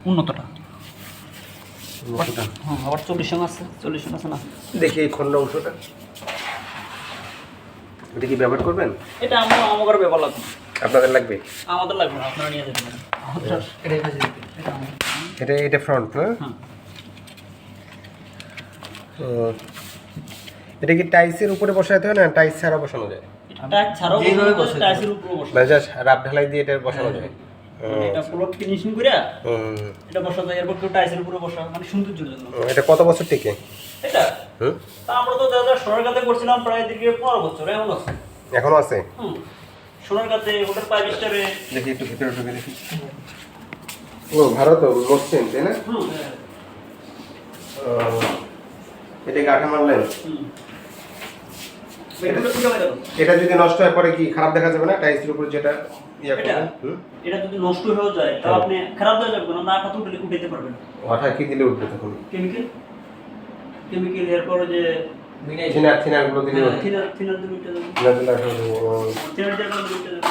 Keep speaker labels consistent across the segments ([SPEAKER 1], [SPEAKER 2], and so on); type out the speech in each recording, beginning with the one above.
[SPEAKER 1] উন্নতটা। হ্যাঁ আবার চল্লিশ সঙ্গে আছে চল্লিশ সঙ্গে আছে না?
[SPEAKER 2] দেখি এই খন্ড অংশটা। এটা কি ব্যবহার করবেন?
[SPEAKER 1] এটা আমার আমার ব্যাপার লাগবে।
[SPEAKER 2] আপনাদের লাগবে?
[SPEAKER 1] আমাদের লাগবে না আপনারা নিয়ে যেতে এটাই এটা
[SPEAKER 2] এটা এটা ফ্রন্ট না?
[SPEAKER 1] হ্যাঁ।
[SPEAKER 2] ও। এটা কি টাইসের উপরে বসাতে হয় না? টাইস ছাড়া বসানো যায়?
[SPEAKER 1] এটা ছাড়াও
[SPEAKER 3] যেইভাবে
[SPEAKER 1] উপরে বসে
[SPEAKER 2] না রাব ঢালাই দিয়ে এটা বসানো যায়। ও,
[SPEAKER 1] এটা পুরো ফিনিশিং করে এটা বসা যায় এরপর কেউ টাইসের উপরে বসা মানে সৌন্দর্যের জন্য।
[SPEAKER 2] এটা কত বছর টিকে?
[SPEAKER 1] এটা?
[SPEAKER 2] হুম?
[SPEAKER 1] তা আমরা তো দাদা সোনার কাতে করছিলাম প্রায় দিকে পনেরো বছর এমন আছে।
[SPEAKER 2] এখনও আছে?
[SPEAKER 1] হুম। সোনার কাতে হোটেল ফাইভ স্টারে
[SPEAKER 2] দেখি একটু ভিতরে ঢুকে দেখি। ও ভালো তো মসৃণ তাই না? এটা গাঠা মারলেন
[SPEAKER 1] হুম এগুলো কি হবে দেখো?
[SPEAKER 2] এটা যদি নষ্ট হয় পরে কি খারাপ দেখা যাবে না? টাইসের উপর যেটা ইয়া? করবেন
[SPEAKER 1] এটা যদি নষ্ট হয়ে যায় তাহলে আপনি খারাপ হয়ে যাবে না নাটা তো উঠে উঠাইতে পারবেন।
[SPEAKER 2] ওটা কি দিলে উঠবে তখন?
[SPEAKER 1] কেমিক্যাল কেমিক্যাল এরপরে যে
[SPEAKER 2] থিনার থিনারগুলো দিলে
[SPEAKER 1] হ্যাঁ, থিনার থিনার যাবে।
[SPEAKER 2] থিনার দিলে
[SPEAKER 1] থিনার দিয়ে উঠে যাবে।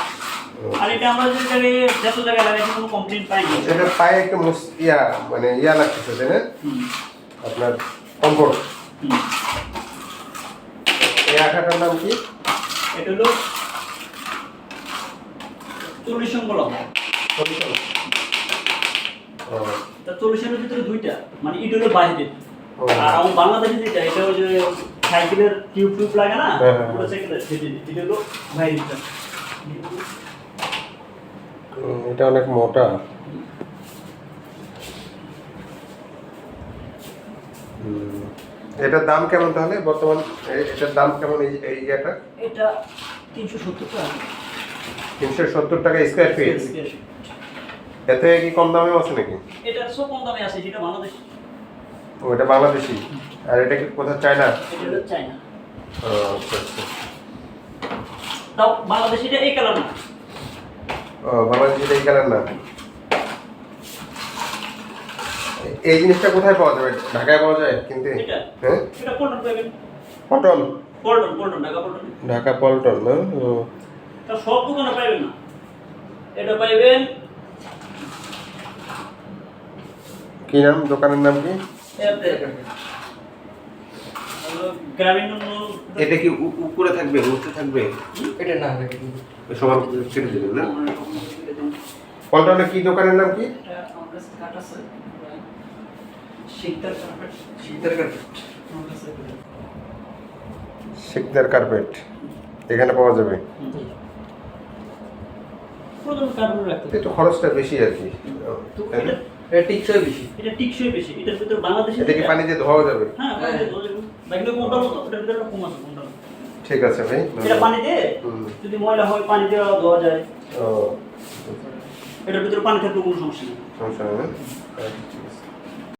[SPEAKER 1] আর এটা আমরা যে জায়গায় যত জায়গায় লাগাইছি কোনো কমপ্লেন পাইনি
[SPEAKER 2] এটা পায়ে একটু ইয়া মানে ইয়া লাগতেছে তাই না? আপনার কমফোর্ট
[SPEAKER 1] হুম।
[SPEAKER 2] এই আঠাটার নাম কি?
[SPEAKER 1] এটা হলো চল্লিশ তা চল্লিশের ভিতরে দুইটা মানে এটা হলো বাইরে।
[SPEAKER 2] ও।
[SPEAKER 1] আর আমার বাংলাদেশে যেটা এটা ওই যে সাইকেলের টিউব টিউব লাগে না
[SPEAKER 2] হ্যাঁ, হ্যাঁ,
[SPEAKER 1] পুরো সাইকেলের সেটা এটা হলো বাইরেটা
[SPEAKER 2] এটা অনেক মোটা। হুম। এটার দাম কেমন তাহলে? বর্তমান এটার দাম কেমন এই এই ইয়েটা?
[SPEAKER 1] এটা তিনশো সত্তর টাকা।
[SPEAKER 2] তিনশো সত্তর টাকা স্কোয়ার ফিট এতে কি কম দামে আছে নাকি?
[SPEAKER 1] এটা সব কম দামে আছে সেটা বাংলাদেশ।
[SPEAKER 2] ও এটা বাংলাদেশি। আর এটা কি কোথাও চায়না?
[SPEAKER 1] এটা
[SPEAKER 2] ও আচ্ছা আচ্ছা।
[SPEAKER 1] তাও এটা এই কালার না।
[SPEAKER 2] ও বাংলাদেশি এটা এই কালার না। এই জিনিসটা কোথায় পাওয়া যাবে? ঢাকায় পাওয়া যায়? কিনতে?
[SPEAKER 1] এটা?
[SPEAKER 2] হ্যাঁ?
[SPEAKER 1] এটা পল্টন পল্টন? পল্টন ঢাকা পল্টন।
[SPEAKER 2] ঢাকা পল্টন না?
[SPEAKER 1] তা সব দোকানে পাইবেন না। এটা পাইবেন।
[SPEAKER 2] কি নাম? দোকানের নাম কি?
[SPEAKER 1] গ্রামীণ
[SPEAKER 2] এটা কি উ- উপরে থাকবে উঁচু থাকবে?
[SPEAKER 3] এটা না
[SPEAKER 2] সবার কেটে দেবেন না? পল্টনে কি দোকানের নাম কি?
[SPEAKER 1] শীতল কার্পেট
[SPEAKER 2] এখানে পাওয়া যাবে। একটু খরচটা বেশি আর কি।
[SPEAKER 1] তো
[SPEAKER 2] তাই না?
[SPEAKER 1] এটা
[SPEAKER 3] এটা টিকসই বেশি।
[SPEAKER 1] এটা টিকসই বেশি। এটার ভিতরে বাংলাদেশে
[SPEAKER 2] এটা কি পানি দিয়ে ধোয়া যাবে?
[SPEAKER 1] হ্যাঁ পানি দিয়ে ধোয়া যাবে। বাকিটা কোনটা মতো এটার ভিতরে কম আছে কোনটা?
[SPEAKER 2] ঠিক আছে ভাই
[SPEAKER 1] এটা পানি দিয়ে যদি ময়লা হয় পানি দিয়ে ধোয়া যায়।
[SPEAKER 2] ও।
[SPEAKER 1] এটার ভিতরে পানি থাকলে কোনো সমস্যা নেই।
[SPEAKER 2] সমস্যা নেই না? ঠিক আছে।